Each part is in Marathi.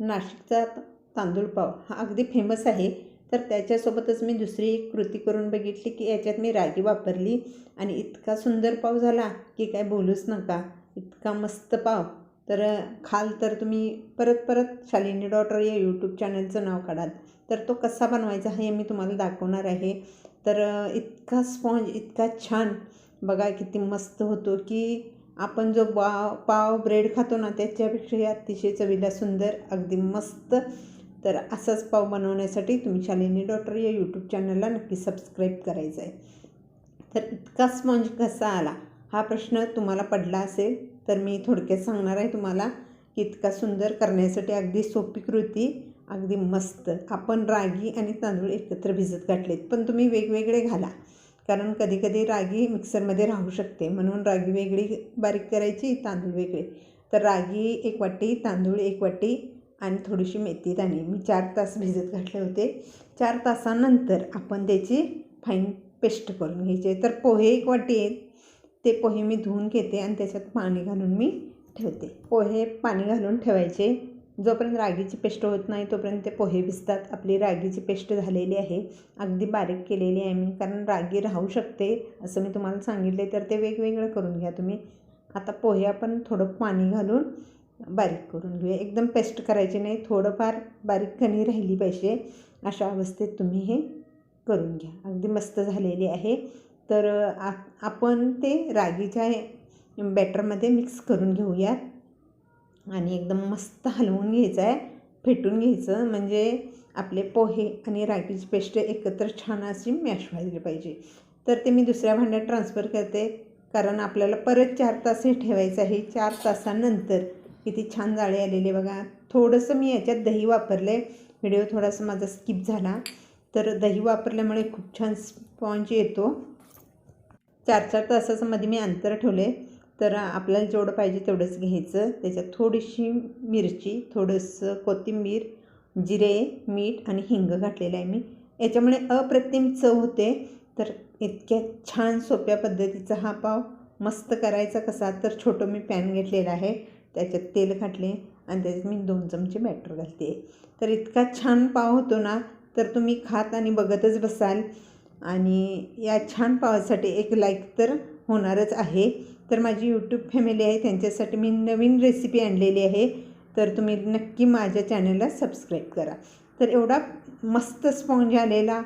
नाशिकचा तांदूळ पाव हा अगदी फेमस आहे. तर त्याच्यासोबतच मी दुसरी एक कृती करून बघितली की याच्यात मी रागी वापरली आणि इतका सुंदर पाव झाला की काय बोलूच नका. इतका मस्त पाव. तर खाल तर तुम्ही परत परत शालिनी डॉटर या यूट्यूब चॅनलचं नाव काढाल. तर तो कसा बनवायचा हे मी तुम्हाला दाखवणार आहे. तर इतका स्पॉन्ज इतका छान. बघा किती मस्त होतो की आपण जो बा पाव ब्रेड खातो ना त्याच्यापेक्षा हे अतिशय चवीला सुंदर अगदी मस्त. तर असाच पाव बनवण्यासाठी तुम्ही शालिनी डॉक्टर या यूट्यूब चॅनलला नक्की सबस्क्राईब करायचं आहे. तर इतका स्पॉन्ज कसा आला हा प्रश्न तुम्हाला पडला असेल तर मी थोडक्यात सांगणार आहे तुम्हाला की इतका सुंदर करण्यासाठी अगदी सोपी कृती अगदी मस्त. आपण रागी आणि तांदूळ एकत्र भिजत घातलेत पण तुम्ही वेगवेगळे घाला. कारण कधीकधी रागी मिक्सरमध्ये राहू शकते. म्हणून रागी वेगळी बारीक करायची तांदूळ वेगळे. तर रागी एक वाटी तांदूळ एक वाटी आणि थोडीशी मेथी दाणे. मी चार तास भिजत घातले होते. चार तासानंतर आपण त्याची फाईन पेस्ट करून घ्यायचे तर पोहे एक वाटी आहेत. ते पोहे मी धुवून घेते आणि त्याच्यात पाणी घालून मी ठेवते. पोहे पाणी घालून ठेवायचे. जोपर्यंत रागीची पेस्ट होत नाही तोपर्यंत ते पोहे भिजतात. आपली रागीची पेस्ट झालेली आहे. अगदी बारीक केलेली आहे मी कारण रागी राहू शकते असं मी तुम्हाला सांगितले तर ते वेगवेगळं करून घ्या तुम्ही. आता पोहे आपण थोडं पाणी घालून बारीक करून घेऊया. एकदम पेस्ट करायची नाही थोडंफार बारीक कणी राहिली पाहिजे. अशा अवस्थेत तुम्ही हे करून घ्या. अगदी मस्त झालेली आहे. तर आ आपण ते रागीच्या बॅटरमध्ये मिक्स करून घेऊयात. आणि एकदम मस्त हलवून घ्यायचं आहे फेटून घ्यायचं. म्हणजे आपले पोहे आणि रागीची पेस्ट एकत्र छान अशी मॅश व्हायला पाहिजे. तर ते मी दुसऱ्या भांड्यात ट्रान्सफर करते. कारण आपल्याला परत चार तास हे ठेवायचं आहे. चार तासानंतर किती छान जाळे आलेले बघा. थोडंसं मी याच्यात दही वापरले व्हिडिओ थोडासा माझा स्किप झाला. तर दही वापरल्यामुळे खूप छान स्पॉन्ज येतो. चार चार तासाचं मध्ये मी अंतर ठेवले तर आपल्याला जेवढं पाहिजे तेवढंच घ्यायचं. त्याच्यात थोडीशी मिरची थोडंसं कोथिंबीर जिरे मीठ आणि हिंग घातलेलं आहे मी. याच्यामुळे अप्रतिम चव होते. तर इतक्या छान सोप्या पद्धतीचा हा पाव मस्त करायचा कसा तर छोटं मी पॅन घेतलेलं आहे. त्याच्यात तेल घातले आणि त्याच्यात मी दोन चमचे बॅटर घालते. तर इतका छान पाव होतो ना तर तुम्ही खात आणि बघतच बसाल. आणि या छान पावासाठी एक लाईक तर होणारच आहे. तर माझी यूट्यूब फॅमिली आहे त्यांच्यासाठी मी नवीन रेसिपी आणलेली आहे. तर तुम्ही नक्की माझ्या चॅनलला सबस्क्राईब करा. तर एवढा मस्त स्पॉन्ज आलेला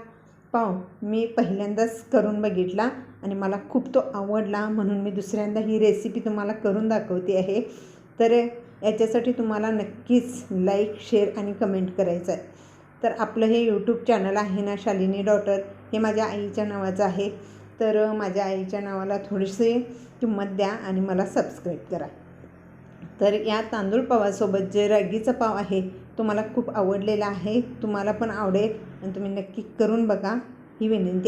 पाव मी पहिल्यांदाच करून बघितला आणि मला खूप तो आवडला म्हणून मी दुसऱ्यांदा ही रेसिपी तुम्हाला करून दाखवते आहे. तर याच्यासाठी तुम्हाला नक्कीच लाईक शेअर आणि कमेंट करायचं आहे. तर आपलं हे यूट्यूब चॅनल आहे ना शालिनी डॉटर हे माझ्या आईच्या नावाचं आहे. तर माझ्या आईच्या नावाला थोडीशी किंमत द्या आणि मला सबस्क्राईब करा. तर या तांदूळ पावासोबत जे रॅगीचा पाव आहे तो मला खूप आवडलेला आहे. तुम्हाला पण आवडेल आणि तुम्ही नक्की करून बघा. ही विनंती